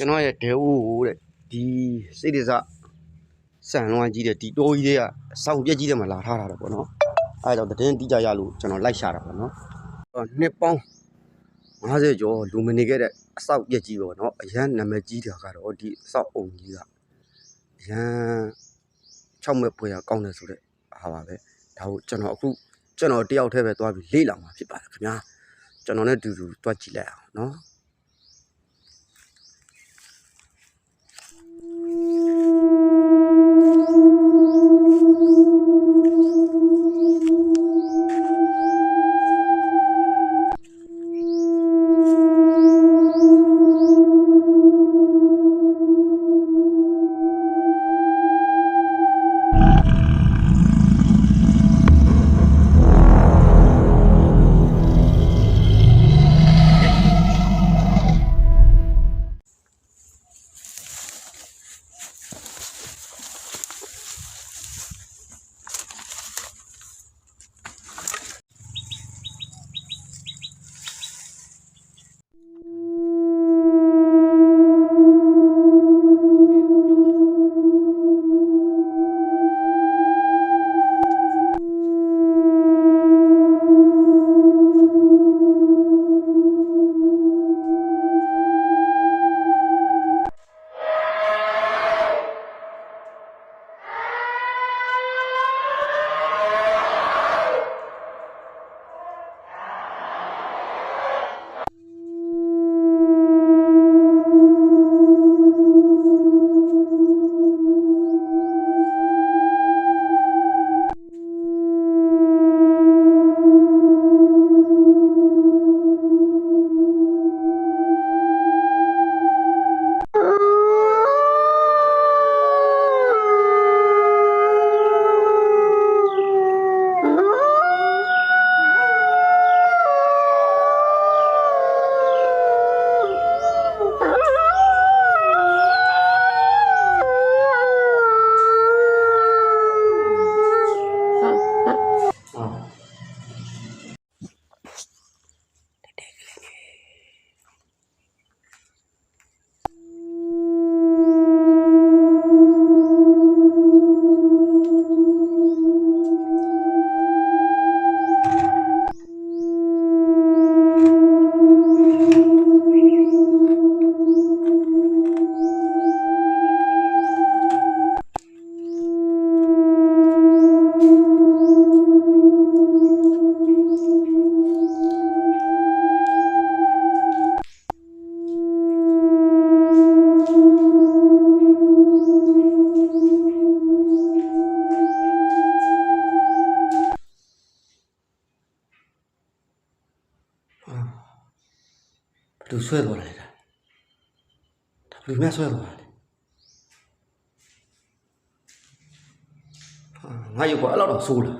ကျွန်တော်ရဲ့ဒဲဦးတဲ့ဒီစိတ်ဒစဆန်လွမ်းကြီးတဲ့ဒီတိုးကြီးတွေကအဆောင်ပြက်ကြီးတွေမှာလာထားတာတော့ပေါ့နော်အဲဒါတော့သတင်းတိကျရလို့ကျွန်တော်လိုက်ရှာတာပေါ့နော်အော်နှစ်ပေါင်း50ကျော်လူမနေခဲ့တဲ့အဆောက်ပြက်ကြီးပေါ့နော်အရန်နာမည်ကြီးတာကတော့ဒီအဆောက်အုံကြီးကအရန်6မဲ့ဖွယ်ရကောင်းတယ်ဆိုတဲ့ဟာပါပဲဒါကိုကျွန်တော်အခုကျွန်တော်တယောက်တည်းပဲသွားပြီးလေ့လာမှာဖြစ်ပါတယ်ခင်ဗျာကျွန်တော်နဲ့အတူတူတွားကြည့်လိုက်အောင်နော် Huh? ဘယ်သူဆွဲသွားလဲဒါဒါဘယ်သူများဆွဲသွားလဲဟာငါရုပ်ကအဲ့လောက်တော့ဆိုးလား